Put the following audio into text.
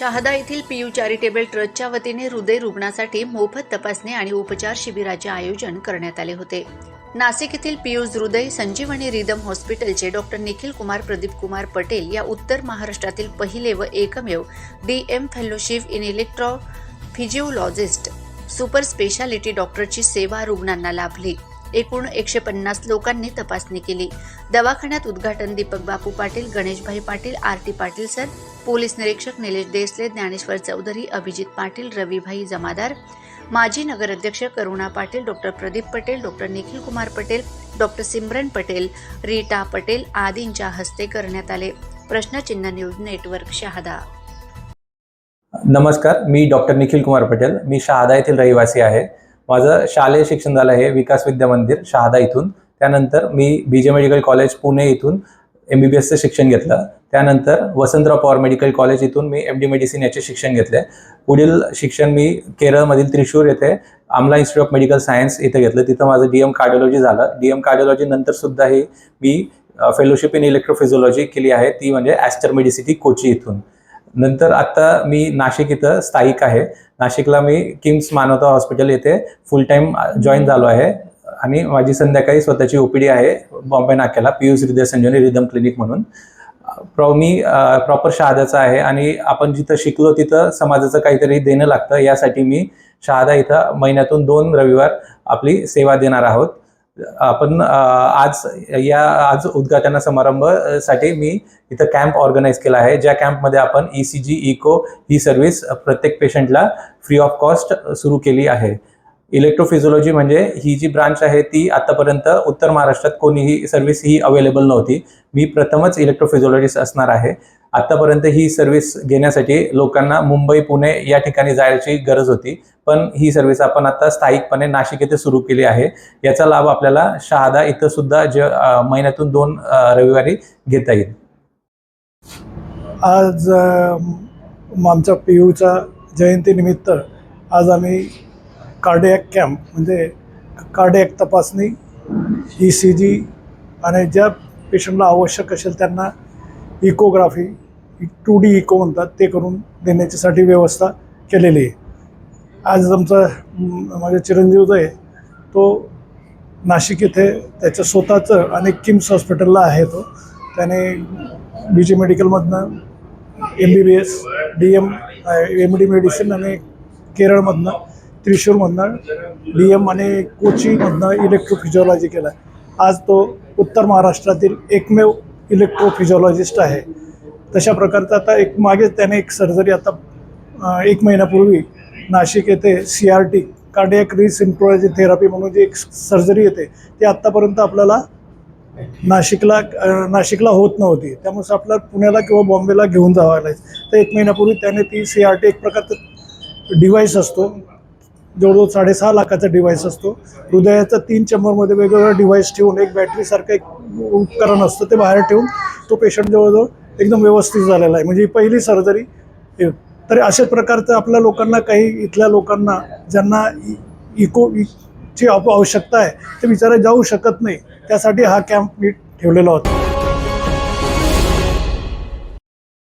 शहादा येथील PU charitable ट्रस्टच्या वतीने हृदय रुग्णासाठी मोफत तपासणी आणि उपचार शिबिराचे आयोजन करण्यात आले होते. नाशिक येथील पियुष हृदय संजीवनी रिदम हॉस्पिटलचे डॉक्टर निखिल कुमार प्रदीप कुमार पटेल या उत्तर महाराष्ट्रातील पहिले व एकमेव D M fellowship in electrophysiologist super speciality डॉक्टरची सेवा रुग्णांना लाभली. एकूण एकशे पन्नास लोकांनी तपासणी केली. दवाखान्यात उद्घाटन Deepak Bapu Patil Ganeshbhai Patil R T Patil sir police निरीक्षक निलेश देसले ज्ञानेश्वर चौधरी अभिजित पाटील रविभाई जमादार माजी नगराध्यक्ष Karuna Patil doctor Pradeep Patel doctor Nikhil Kumar Patel doctor Simran Patel Rita Patel आदींच्या हस्ते करण्यात आले. प्रश्नचिन्ह न्यूज नेटवर्क शहादा. नमस्कार मी डॉक्टर निखिल कुमार पटेल. मी शहादा येथील रहिवासी आहे. माझं शालेय शिक्षण झालं आहे विकास विद्या मंदिर शहादा इथून. त्यानंतर मी B J medical college Pune इथून एम बी बी एसचं शिक्षण घेतलं. त्यानंतर वसंतराव पवार मेडिकल कॉलेज इथून मी एम डी मेडिसिन याचे शिक्षण घेतले. पुढील शिक्षण मी केरळमधील त्रिशूर येथे आमला इन्स्टिट्यूट ऑफ मेडिकल सायन्स इथं घेतलं. तिथं माझं डी एम कार्डिओलॉजी झालं. डी एम कार्डिओलॉजी नंतर सुद्धा ही मी फेलोशिप इन इलेक्ट्रोफिजिओलॉजी केली आहे. ती म्हणजे ॲस्टर मेडिसिटी कोची इथून. नंतर आता मी नाशिक इथं स्थायिक आहे. नाशिकला मी किम्स मानवता हॉस्पिटल येथे फुल टाईम जॉईन झालो आहे. आणि माझी संध्याकाळी स्वतःची ओपीडी आहे बॉम्बे नाक्याला पियुष हृदय संजीवनी रिदम क्लिनिक म्हणून. प्रॉ मी प्रॉपर शहादाचा आहे आणि आपण जिथं शिकलो तिथं समाजाचं काहीतरी देणं लागतं. यासाठी मी शहादा इथं महिन्यातून दोन रविवार आपली सेवा देणार आहोत. आपण आज या आज उद्घाटन समारंभासाठी मी इथं कॅम्प ऑर्गनाईज केला आहे ज्या कॅम्पमध्ये आपण ई सी जी इको ही सर्व्हिस प्रत्येक पेशंटला फ्री ऑफ कॉस्ट सुरू केली आहे. इलेक्ट्रोफिजिओलॉजी म्हणजे ही जी ब्रांच आहे ती आतापर्यंत उत्तर महाराष्ट्रात कोणीही सर्व्हिस ही अवेलेबल नव्हती. मी प्रथमच इलेक्ट्रोफिजिओलॉजिस्ट असणार आहे. आतापर्यंत ही सर्व्हिस घेण्यासाठी लोकांना मुंबई पुणे या ठिकाणी जायची गरज होती. पण ही सर्व्हिस आपण आता स्थायिकपणे नाशिक येथे सुरू केली आहे. याचा लाभ आपल्याला शहादा इथं सुद्धा जे महिन्यातून दोन रविवारी घेता येईल. आज आमच्या पी यूच्या जयंतीनिमित्त आज आम्ही कार्डिॲक कॅम्प म्हणजे कार्डिॲक तपासणी ई सी जी आणि ज्या पेशंटला आवश्यक असेल त्यांना इकोग्राफी टू डी इको म्हणतात ते करून देण्याच्यासाठी व्यवस्था केलेली आहे. आज आमचा माझ्या माझा चिरंजीव आहे तो नाशिक येथे त्याचं स्वतःचं आणि किम्स हॉस्पिटलला आहे तो. त्याने B J मेडिकलमधनं M B B S D M M D medicine आणि केरळमधनं त्रिशूरमधनं डी एम आणि कोचीमधनं इलेक्ट्रोफिजिओलॉजी केलं. आज तो उत्तर महाराष्ट्रातील एकमेव इलेक्ट्रोफिजिओलॉजिस्ट आहे. तशा प्रकारचं आता एक मागे त्याने एक सर्जरी आता एक महिन्यापूर्वी नाशिक येथे C R T cardiac resynchronisation therapy म्हणून जी एक सर्जरी येते ती आत्तापर्यंत आपल्याला नाशिकला नाशिकला होत नव्हती. त्यामुळे आपल्याला पुण्याला किंवा बॉम्बेला घेऊन जावं लागायचं. तर एक महिन्यापूर्वी त्याने ती सी आर टी एक प्रकारचं डिव्हाइस असतो. जवळजवळ साडेसहा लाखाचा डिव्हाइस असतो. हृदयाचा तीन चंबरमध्ये वेगवेगळा डिव्हाइस ठेवून एक बॅटरीसारखं एक उपकरण असतं ते बाहेर ठेवून तो पेशंट जवळजवळ एकदम व्यवस्थित झालेला आहे. म्हणजे ही पहिली सर्जरी तर अशा प्रकारचं आपल्या लोकांना काही इथल्या लोकांना ज्यांना इ- इको ची आवश्यकता आहे ते विचारा जाऊ शकत नाही. त्यासाठी हा कॅम्प मी ठेवलेला होता.